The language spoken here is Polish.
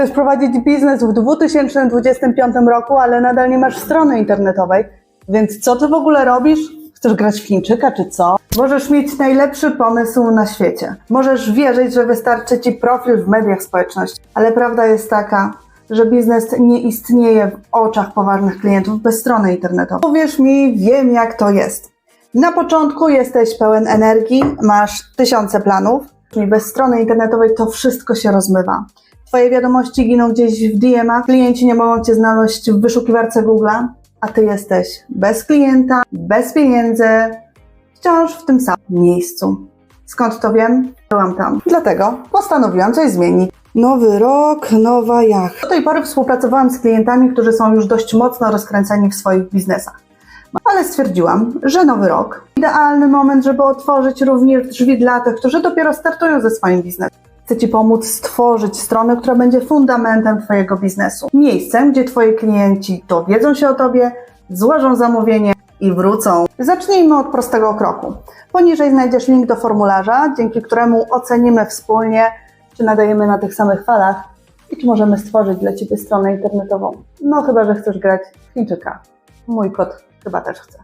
Chcesz prowadzić biznes w 2025 roku, ale nadal nie masz strony internetowej, więc co ty w ogóle robisz? Chcesz grać w Chińczyka czy co? Możesz mieć najlepszy pomysł na świecie. Możesz wierzyć, że wystarczy ci profil w mediach społecznościowych, ale prawda jest taka, że biznes nie istnieje w oczach poważnych klientów bez strony internetowej. Powiesz mi, wiem jak to jest. Na początku jesteś pełen energii, masz tysiące planów, i bez strony internetowej to wszystko się rozmywa. Twoje wiadomości giną gdzieś w DM-ach, klienci nie mogą Cię znaleźć w wyszukiwarce Google'a, a Ty jesteś bez klienta, bez pieniędzy, wciąż w tym samym miejscu. Skąd to wiem? Byłam tam. Dlatego postanowiłam coś zmienić. Nowy rok, nowa jachta. Do tej pory współpracowałam z klientami, którzy są już dość mocno rozkręceni w swoich biznesach. Ale stwierdziłam, że nowy rok idealny moment, żeby otworzyć również drzwi dla tych, którzy dopiero startują ze swoim biznesem. Chcę Ci pomóc stworzyć stronę, która będzie fundamentem Twojego biznesu. Miejscem, gdzie Twoi klienci dowiedzą się o Tobie, złożą zamówienie i wrócą. Zacznijmy od prostego kroku. Poniżej znajdziesz link do formularza, dzięki któremu ocenimy wspólnie, czy nadajemy na tych samych falach i czy możemy stworzyć dla Ciebie stronę internetową. No chyba, że chcesz grać w Chińczyka. Mój kot chyba też chce.